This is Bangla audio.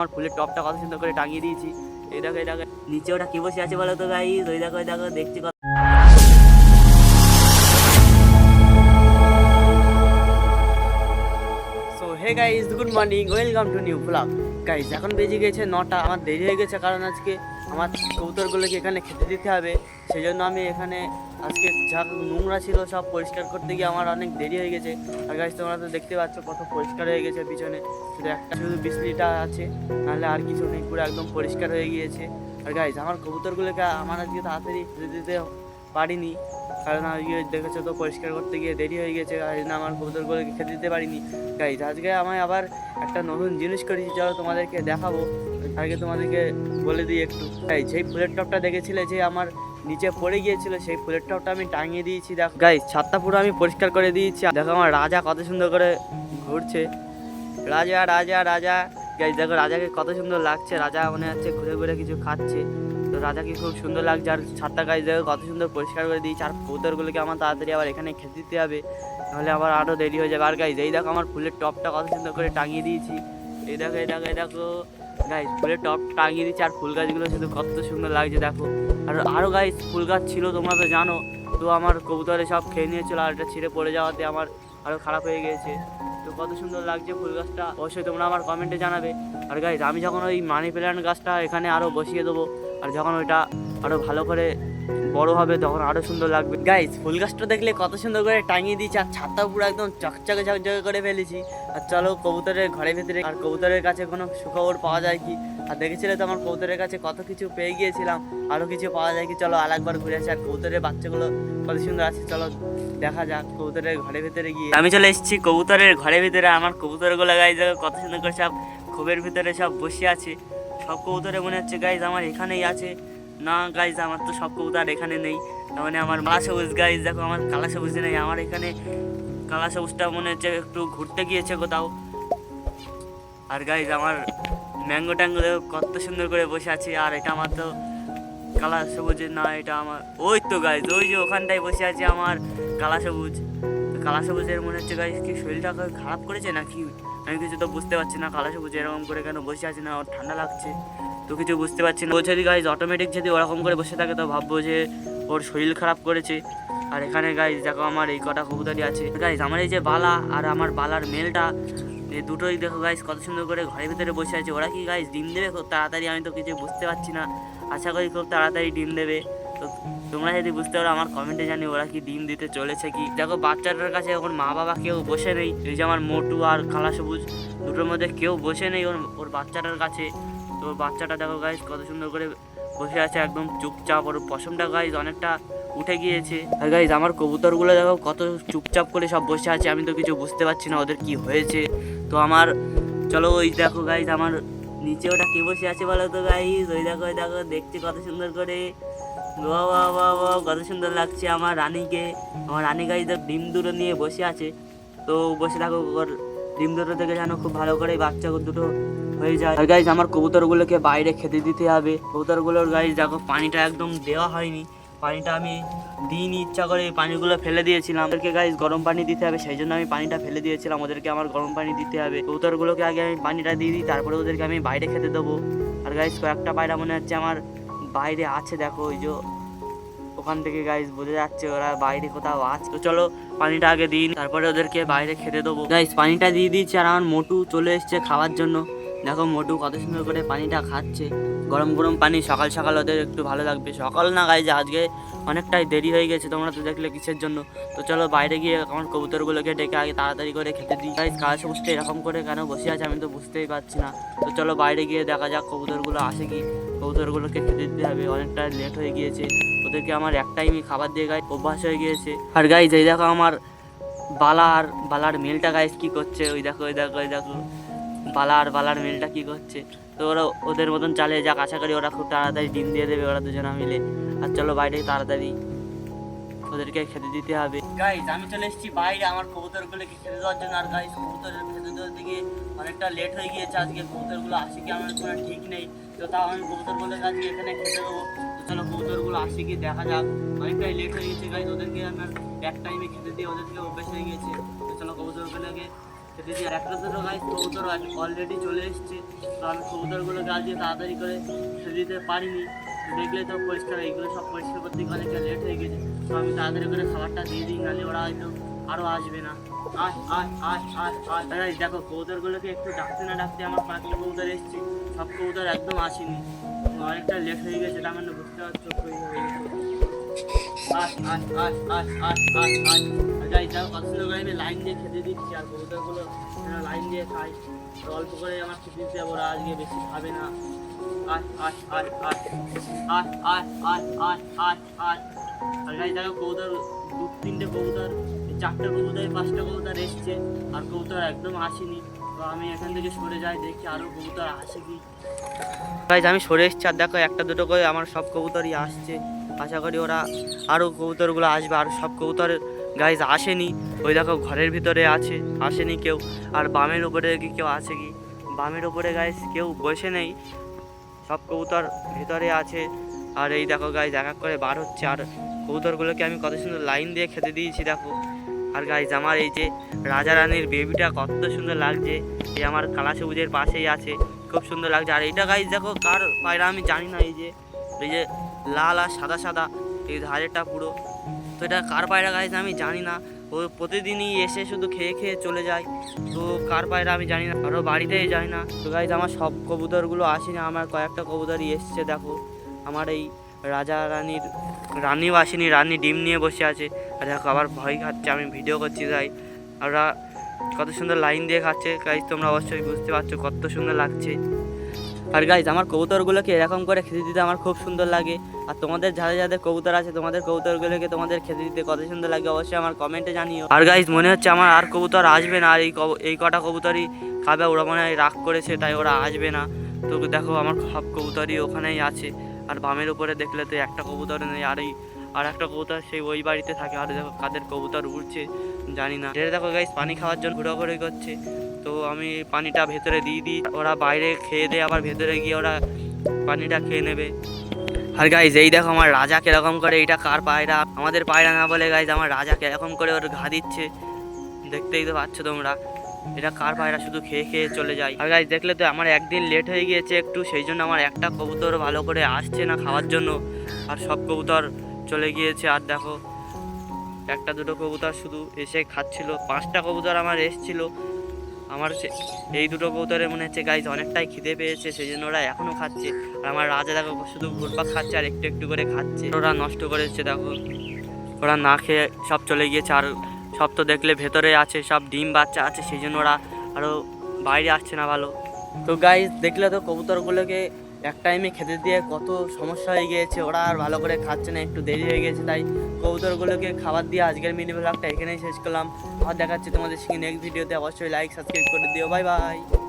আমার ফুলের টপটা কত সুন্দর করে টাঙিয়ে দিয়েছি। এই দেখো এই দেখো। নিচে ওটা কি বসে আছে বলো তো গাই ওই দেখো ওই দেখো দেখছি hey guys good morning welcome to new blog guys এখন বেজে গেছে নটা। আমার দেরি হয়ে গেছে কারণ আজকে আমার কবুতরগুলোকে এখানে খেতে দিতে হবে। সেই জন্য আমি এখানে আজকে যা নোংরা ছিল, সব পরিষ্কার করতে গিয়ে আমার অনেক দেরি হয়ে গেছে। আর গাইজ তোমরা তো দেখতে পাচ্ছ কত পরিষ্কার হয়ে গেছে পিছনে। শুধু একটা শুধু বিসলিটা আছে, নাহলে আর কিছু নেই, পুরো একদম পরিষ্কার হয়ে গিয়েছে। আর গাইজ আমার কবুতরগুলোকে আমার আজকে তাড়াতাড়ি দিতে পারিনি। কারণ আজকে দেখেছ তো, পরিষ্কার করতে গিয়ে দেরি হয়ে গেছে। জন্য আমার কবুতরগুলোকে খেতে দিতে পারিনি। গাইজ আজকে আমি আবার একটা নতুন জিনিস করেছি চলো তোমাদেরকে দেখাবো। আগে তোমাদেরকে বলে দিই একটু। গাইজ সেই ফুলের টপটা দেখেছিলে, যে আমার নিচে পড়ে গিয়েছিল, সেই ফুলের টপটা আমি টাঙিয়ে দিয়েছি। দেখো গাই ছাদটা পুরো আমি পরিষ্কার করে দিয়েছি। দেখো, আমার রাজা কত সুন্দর করে ঘুরছে। রাজা রাজা রাজা। গাই দেখো, রাজাকে কত সুন্দর লাগছে। রাজা মনে হচ্ছে ঘুরে ঘুরে কিছু খাচ্ছে। রাজাকে খুব সুন্দর লাগছে আর ছাদটা গাছ দেখো, কত সুন্দর পরিষ্কার করে দিয়েছি। আর কবুতরগুলোকে আমার তাড়াতাড়ি আবার এখানে খেতে দিতে হবে, নাহলে আবার আরও দেরি হয়ে যাবে। আর গাইজ এই দেখো আমার ফুলের টপটা কত সুন্দর করে টাঙিয়ে দিয়েছি। এই দেখো এই দেখো এই দেখো। গাইজ ফুলের টপ টাঙিয়ে দিয়েছি আর ফুল গাছগুলো শুধু কত সুন্দর লাগছে, দেখো। আর আরও গাইজ ফুল গাছ ছিল, তোমরা তো জানো। তো আমার কবুতরে সব খেয়ে নিয়েছিল আর এটা ছিঁড়ে পড়ে যাওয়াতে আমার আরও খারাপ হয়ে গিয়েছে। তো কত সুন্দর লাগছে ফুল গাছটা। অবশ্যই তোমরা আমার কমেন্টে জানাবে। আর গাইজ আমি যখন ওই মানি প্ল্যান্ট গাছটা এখানে আরও বসিয়ে দেবো আর যখন ওইটা আরও ভালো করে বড় হবে, তখন আরও সুন্দর লাগবে। গাইজ ফুল গাছটা দেখলে কত সুন্দর করে টাঙিয়ে দিয়েছি, আর ছাদটা পুরো একদম চকচকে চকচকে করে ফেলেছি। আর চলো কবুতরের ঘরের ভিতরে, আর কবুতরের কাছে কোনো সুখবর পাওয়া যায় কি? আর দেখেছিলে তো আমার কবুতরের কাছে কত কিছু পেয়ে গিয়েছিলাম আরও কিছু পাওয়া যায় কি? চলো আর একবার ঘুরে আসি, আর কবুতরের বাচ্চাগুলো কত সুন্দর আছে, চলো দেখা যাক কবুতরের ঘরের ভিতরে গিয়ে। আমি চলে এসেছি কবুতরের ঘরের ভিতরে, আমার কবুতরগুলো গাইজ কত সুন্দর করে সব খোপের ভিতরে সব বসে আছে। সব কবুতরে মনে হচ্ছে গাইজ আমার এখানেই আছে। না গাইজ আমার তো সব কবুতর এখানে নেই। মানে আমার মা সবুজ গাইজ দেখো, আমার কালা সবুজ নেই। আমার এখানে কালা সবুজটা মনে হচ্ছে একটু ঘুরতে গিয়েছে কোথাও। আর গাইজ আমার ম্যাঙ্গো ট্যাঙ্গো কত সুন্দর করে বসে আছে। আর এটা আমার তো কালা সবুজের না, এটা আমার ওই তো গাইজ ওই যে ওখানটায় বসে আছে আমার কালা সবুজ। কালা সবুজের মনে হচ্ছে গাইজ কি শরীরটা খারাপ করেছে নাকি? আমি কিছু তো বুঝতে পারছি না, কালা সবুজ এরকম করে কেন বসে আছে না, ওর ঠান্ডা লাগছে। তো কিছু বুঝতে পারছি না। ও যদি গাইজ অটোমেটিক যদি ওরকম করে বসে থাকে, তো ভাববো যে ওর শরীর খারাপ করেছে। আর এখানে গাইজ দেখো আমার এই কটা কবুতরই আছে। গাইজ আমার এই যে বালা আর আমার বালার মেলটা এই দুটোই দেখো গাইজ কত সুন্দর করে ঘরের ভিতরে বসে আছে। ওরা কি গাইজ ডিম দেবে? খুব তাড়াতাড়ি, আমি তো কিছু বুঝতে পারছি না। আশা করি খুব তাড়াতাড়ি ডিম দেবে। তো তোমরা যদি বুঝতে পারো, আমার কমেন্টে জানি ওরা কি ডিম দিতে চলেছে কি। দেখো, বাচ্চাটার কাছে এখন মা বাবা কেউ বসে নেই। এই যে আমার মোটু আর কালা সবুজ দুটোর মধ্যে কেউ বসে নেই ওর ওর বাচ্চাটার কাছে। তো ওর বাচ্চাটা দেখো গাইজ কত সুন্দর করে বসে আছে, একদম চুপচাপ। ওর পশমটা গাইজ অনেকটা উঠে গিয়েছে। আর গাইজ আমার কবুতরগুলো দেখো, কত চুপচাপ করে সব বসে আছে, আমি তো কিছু বুঝতে পারছি না ওদের কি হয়েছে। তো আমার, চলো, ওই দেখো গাইজ আমার নিচে ওটা কে বসে আছে বলো তো গাইজ ওই দেখো ওই দেখো দেখছি কত সুন্দর করে। কত সুন্দর লাগছে আমার রানীকে। আমার রানী দেখ ডিম দুটো নিয়ে বসে আছে। তো বসে থাকো ডিম দুটো থেকে যেন খুব ভালো করে বাচ্চা দুটো হয়ে যায়। আর গাইজ আমার কবুতরগুলোকে বাইরে খেতে দিতে হবে। কবুতরগুলোর গাইজ দেখো, পানিটা একদম দেওয়া হয়নি। পানিটা আমি দিইনি, ইচ্ছা করে পানিগুলো ফেলে দিয়েছিলাম। ওদেরকে গাইজ গরম পানি দিতে হবে, সেই জন্য আমি পানিটা ফেলে দিয়েছিলাম। ওদেরকে আমার গরম পানি দিতে হবে। কবুতরগুলোকে আগে আমি পানিটা দিয়ে দিই, তারপরে ওদেরকে আমি বাইরে খেতে দেবো। আর গাইজ কয়েকটা পায়রা মনে হচ্ছে আমার বাইরে আছে, দেখো, ওই যে ওখান থেকে গাইজ বোঝা যাচ্ছে ওরা বাইরে কোথাও আছে। তো চলো, পানিটা আগে দিন তারপরে ওদেরকে বাইরে খেতে দেবো। গাইজ পানিটা দিয়ে দিচ্ছি আর আমার মোটু চলে এসছে খাওয়ার জন্য। দেখো মোটু কত সুন্দর করে পানিটা খাচ্ছে। গরম গরম পানি, সকাল সকাল ওদের একটু ভালো লাগবে। সকাল না গাইজ আজকে অনেকটাই দেরি হয়ে গেছে, তোমরা তো দেখলে কিসের জন্য। তো চলো, বাইরে গিয়ে আমার কবুতরগুলোকে ডেকে আগে তাড়াতাড়ি করে খেতে দিই। গাইজ কাজ সমস্ত এরকম করে কেন বসে আছে আমি তো বুঝতেই পারছি না। তো চলো, বাইরে গিয়ে দেখা যাক কবুতরগুলো আসে কি। কবুতরগুলোকে খেতে দিতে হবে, অনেকটা লেট হয়ে গিয়েছে। ওদেরকে আমার এক টাইমই খাবার দিয়ে গাই অভ্যাস হয়ে গিয়েছে। আর গাইজ এই দেখো আমার বালার বালার মেলটা গাইজ কি করছে? ওই দেখো ওই দেখো ওই দেখো। বালার বালার মেলটা কি করছে? তো ওরা ওদের মতন চালিয়ে যাক, আশা করি ওরা খুব তাড়াতাড়ি ডিম দিয়ে দেবে ওরা দুজনা মিলে। আর চলো বাইরে তাড়াতাড়ি ওদেরকে খেতে দিতে হবে। গাইজ আমি চলে এসেছি বাইরে, আমার কবুতরগুলোকে খেতে দেওয়ার জন্য। আর গাইজ কবুতরের খেতে দেওয়ার দিকে অনেকটা লেট হয়ে গিয়েছে। আজকে কবুতরগুলো আসে কি আমার কোনো ঠিক নেই। তো তাও আমি কবুতরগুলোকে আজকে এখানে খেতে দেবো। তো চলো কবুতরগুলো আসে কি দেখা যাক। অনেকটাই লেট হয়ে গেছে গাইজ ওদেরকে আমার এক টাইমে খেতে দিয়ে ওদেরকে অভ্যেস হয়ে গিয়েছে তো চলো কবুতরগুলোকে খেতে দিয়ে একটা দুটো গাছ কবুতর অলরেডি চলে এসছে। তো আমি কবুতরগুলোকে আজকে তাড়াতাড়ি করে খেতে দিতে পারিনি। দেখলে তো পরিষ্কার, এইগুলো সব পরিষ্কার করতে অনেকটা লেট হয়ে গেছে। তো আমি তাড়াতাড়ি করে খাবারটা দিয়ে দিই, নাহলে ওরা হয়তো আরও আসবে না। আয় আয় আয় আয় আয় দাদা দেখো কবুতরগুলোকে একটু ডাকতে না ডাকতে আমার পাঁচটা কবুতর এসছে সব কবুতর একদম আসেনি অনেকটা লেট হয়ে গেছে তার মানে বুঝতে পারছ হয়ে আস আস আস আস আস আস আস যাই যাও কত সুন্দর লাইন দিয়ে খেতে দিচ্ছি আর কবুতরগুলো লাইন দিয়ে খাই অল্প করে আমার খেতে দিতে ওরা আজকে বেশি খাবে না আস আস আস আস আস আস আস আস আস আস আর দেখো কবুতর দু তিনটে কবুতর চারটে কবুতর পাঁচটা কবুতর এসছে। আর কবুতর একদম আসেনি। তো আমি এখান থেকে সরে যাই, দেখি আরও কবুতর আসে কি। গাইজ আমি সরে এসছি, আর দেখো একটা দুটো করে আমার সব কবুতরই আসছে। আশা করি ওরা আরও কবুতরগুলো আসবে, আর সব কবুতর গাইজ আসেনি। ওই দেখো ঘরের ভিতরে আছে, আসেনি কেউ। আর বামের উপরে কি কেউ আছে কি? বামের উপরে গাইজ কেউ বসে নেই। সব কবুতর ভিতরে আছে। আর এই দেখো গাইজ এক এক করে বার হচ্ছে। আর কবুতরগুলোকে আমি কত সুন্দর লাইন দিয়ে খেতে দিয়েছি, দেখো। আর গাইজ আমার এই যে রাজা রানীর বেবিটা কত সুন্দর লাগছে। এই আমার কালা সবুজের পাশেই আছে, খুব সুন্দর লাগছে। আর এইটা গাইজ দেখো কার পায়রা আমি জানি না এই যে এই যে লাল আর সাদা সাদা, এই ধারেরটা পুরো। তো এটা কার পায়রা গাইজ আমি জানি না। ও প্রতিদিনই এসে শুধু খেয়ে খেয়ে চলে যায়। তো কার পায়রা আমি জানি না আরও বাড়িতেই যায় না। তো গাইজ আমার সব কবুতরগুলো আসেনি, আমার কয়েকটা কবুতরই এসছে, দেখো। আমার এই রাজা রানীর রানীও আসেনি রানী ডিম নিয়ে বসে আছে। আর দেখো, আবার ভয় খাচ্ছে, আমি ভিডিও করছি তাই। ওরা কত সুন্দর লাইন দিয়ে খাচ্ছে। গাইজ তোমরা অবশ্যই বুঝতে পারছ কত সুন্দর লাগছে। আর গাইজ আমার কবুতরগুলোকে এরকম করে খেতে দিতে আমার খুব সুন্দর লাগে। আর তোমাদের যাদের যাদের কবুতর আছে, তোমাদের কবুতরগুলোকে তোমাদের খেতে দিতে কত সুন্দর লাগে, অবশ্যই আমার কমেন্টে জানিও। আর গাইজ মনে হচ্ছে আমার আর কবুতর আসবে না, আর এই এই কটা কবুতরই খাবে। ওরা মনে হয় রাগ করেছে, তাই ওরা আসবে না। তো দেখো, আমার সব কবুতরই ওখানেই আছে। আর বামের উপরে দেখলে তো একটা কবুতর নেই, আর এই আর একটা কবুতর সেই ওই বাড়িতে থাকে, আর দেখো কাদের কবুতর উড়ছে, জানি না। এটা দেখো গাইস পানি খাওয়ার জন্য ঘোরাঘুরি করছে, তো আমি পানিটা ভেতরে দিয়ে দিই, ওরা বাইরে খেয়ে দিয়ে আবার ভেতরে গিয়ে ওরা পানিটা খেয়ে নেবে। আর গাইজ এই দেখো আমার রাজা কীরকম করে এটা কার পায়রা? আমাদের পায়রা না বলে গাইজ আমার রাজা কীরকম করে ওর ঘা দিচ্ছে। দেখতেই তো পাচ্ছ তোমরা। এটা কার পায়রা শুধু খেয়ে খেয়ে চলে যায়। আর গাইজ দেখলে তো আমার একদিন লেট হয়ে গিয়েছে একটু, সেই জন্য আমার একটা কবুতর ভালো করে আসছে না খাওয়ার জন্য। আর সব কবুতর চলে গিয়েছে, আর দেখো, একটা দুটো কবুতর শুধু এসে খাচ্ছিল। পাঁচটা কবুতর আমার এসছিল। আমার এই দুটো কবুতরে মনে হচ্ছে গাইজ অনেকটাই খিদে পেয়েছে, সেই জন্য ওরা এখনও খাচ্ছে। আর আমার রাজা দেখো, শুধু ঘুরপাক খাচ্ছে আর একটু একটু করে খাচ্ছে। ওরা নষ্ট করেছে, দেখো। ওরা না খেয়ে সব চলে গিয়েছে, আর সব তো দেখলে ভেতরে আছে, সব ডিম বাচ্চা আছে সেই জন্য ওরা আরও বাইরে আসছে না ভালো। তো গাই দেখলে তো কবুতরগুলোকে এক টাইমে খেতে দিয়ে কত সমস্যা হয়ে গিয়েছে, ওরা আর ভালো করে খাচ্ছে না, একটু দেরি হয়ে গেছে, তাই কবুতরগুলোকে খাবার দিয়ে আজকের মিনি ব্লগটা এখানেই শেষ করলাম। আবার দেখাচ্ছি তোমাদের সঙ্গে নেক্সট ভিডিওতে অবশ্যই লাইক সাবস্ক্রাইব করে দিও বাই বাই